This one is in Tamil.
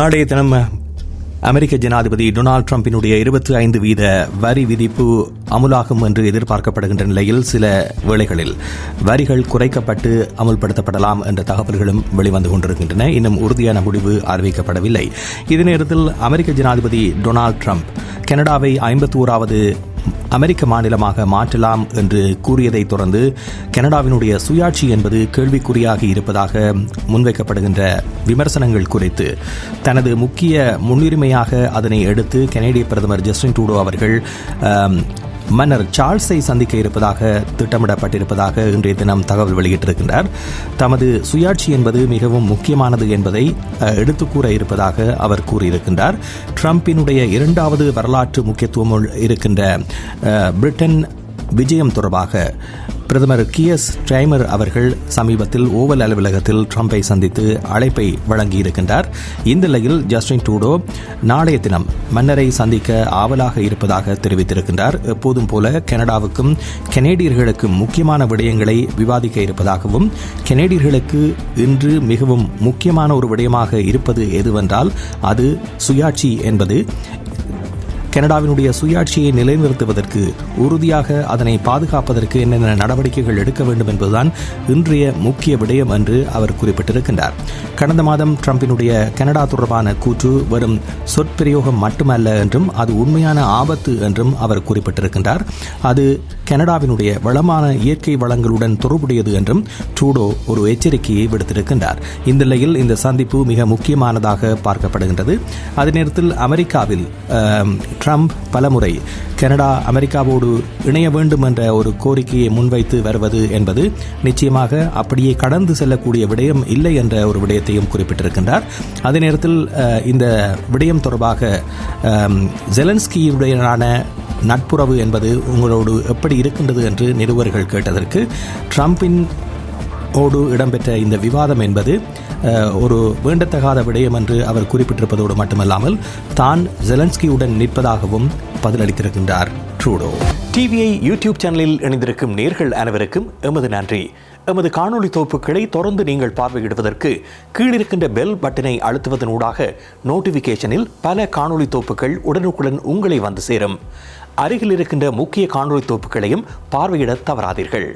நாளைய தினம் அமெரிக்க ஜனாதிபதி டொனால்டு டிரம்பினுடைய இருபத்தி ஐந்து வீத வரி விதிப்பு அமுலாகும் என்று எதிர்பார்க்கப்படுகின்ற நிலையில் சில வேளைகளில் வரிகள் குறைக்கப்பட்டு அமுல்படுத்தப்படலாம் என்ற தகவல்களும் வெளிவந்து கொண்டிருக்கின்றன. இன்னும் உறுதியான முடிவு அறிவிக்கப்படவில்லை. இதே நேரத்தில் அமெரிக்க ஜனாதிபதி டொனால்டு ட்ரம்ப் கனடாவை ஐம்பத்தி ஓராவது அமெரிக்க மாநிலமாக மாற்றலாம் என்று கூறியதை தொடர்ந்து கனடாவினுடைய சுயாட்சி என்பது கேள்விக்குறியாக இருப்பதாக முன்வைக்கப்படுகின்ற விமர்சனங்கள் குறித்து தனது முக்கிய முன்னுரிமையாக அதனை எடுத்து கனேடிய பிரதமர் ஜஸ்டின் டூடோ அவர்கள் மன்னர் சார்ல்ஸை சந்திக்க இருப்பதாக திட்டமிடப்பட்டிருப்பதாக இன்றைய தினம் தகவல் வெளியிட்டிருக்கின்றார். தமது சுயாட்சி என்பது மிகவும் முக்கியமானது என்பதை எடுத்துக்கூற கூற இருப்பதாக அவர் கூறியிருக்கின்றார். ட்ரம்பினுடைய இரண்டாவது வரலாற்று முக்கியத்துவம் இருக்கின்ற பிரிட்டன் விஜயம் தொடர்பாக பிரதமர் கியஸ் ட்ரைமர் அவர்கள் சமீபத்தில் ஓவல் அலுவலகத்தில் ட்ரம்பை சந்தித்து அழைப்பை வழங்கியிருக்கின்றார். இந்த நிலையில் ஜஸ்டின் ட்ரூடோ நாளைய தினம் மன்னரை சந்திக்க ஆவலாக இருப்பதாக தெரிவித்திருக்கின்றார். எப்போதும் போல கனடாவுக்கும் கனேடியர்களுக்கும் முக்கியமான விடயங்களை விவாதிக்க இருப்பதாகவும் கனேடியர்களுக்கு இன்று மிகவும் முக்கியமான ஒரு விடயமாக இருப்பது எதுவென்றால் அது சுயாட்சி என்பது கனடாவினுடைய சுயாட்சியை நிலைநிறுத்துவதற்கு உறுதியாக அதனை பாதுகாப்பதற்கு என்னென்ன நடவடிக்கைகள் எடுக்க வேண்டும் என்பதுதான் இன்றைய முக்கிய விடயம் என்று அவர் குறிப்பிட்டிருக்கின்றார். கடந்த மாதம் ட்ரம்பினுடைய கனடா தொடர்பான கூற்று வரும் சொற்பிரயோகம் மட்டுமல்ல என்றும் அது உண்மையான ஆபத்து என்றும் அவர் குறிப்பிட்டிருக்கின்றார். அது கனடாவினுடைய வளமான இயற்கை வளங்களுடன் தொடர்புடையது என்றும் ட்ரூடோ ஒரு எச்சரிக்கையை விடுத்திருக்கின்றார். இந்த நிலையில் இந்த சந்திப்பு மிக முக்கியமானதாக பார்க்கப்படுகின்றது. அதே நேரத்தில் அமெரிக்காவில் ட்ரம்ப் பலமுறை கனடா அமெரிக்காவோடு இணைய வேண்டும் என்ற ஒரு கோரிக்கையை முன்வைத்து வருவது என்பது நிச்சயமாக அப்படியே கடந்து செல்லக்கூடிய விடயம் இல்லை என்ற ஒரு விடயத்தையும் குறிப்பிட்டிருக்கின்றார். அதே நேரத்தில் இந்த விடயம் தொடர்பாக ஜெலன்ஸ்கியுடனான நட்புறவு என்பது உங்களோடு எப்படி இருக்கின்றது என்று நிருபர்கள் கேட்டதற்கு ட்ரம்பின் ஓடு இடம்பெற்ற இந்த விவாதம் என்பது ஒரு வேண்டத்தகாத விடயம் என்று அவர் குறிப்பிட்டிருப்பதோடு மட்டுமல்லாமல் தான் ஜெலன்ஸ்கியுடன் நிற்பதாகவும் பதிலளித்திருக்கின்றார். ட்ரூடோ. டிவிஐ யூடியூப் சேனலில் இணைந்திருக்கும் நேர்கள் அனைவருக்கும் எமது நன்றி. எமது காணொலி தொகுப்புகளை தொடர்ந்து நீங்கள் பார்வையிடுவதற்கு கீழிருக்கின்ற பெல் பட்டனை அழுத்துவதனூடாக நோட்டிஃபிகேஷனில் பல காணொளி தொகுப்புகள் உடனுக்குடன் உங்களை வந்து சேரும். அருகில் இருக்கின்ற முக்கிய காணொளி தொகுப்புகளையும் பார்வையிட தவறாதீர்கள்.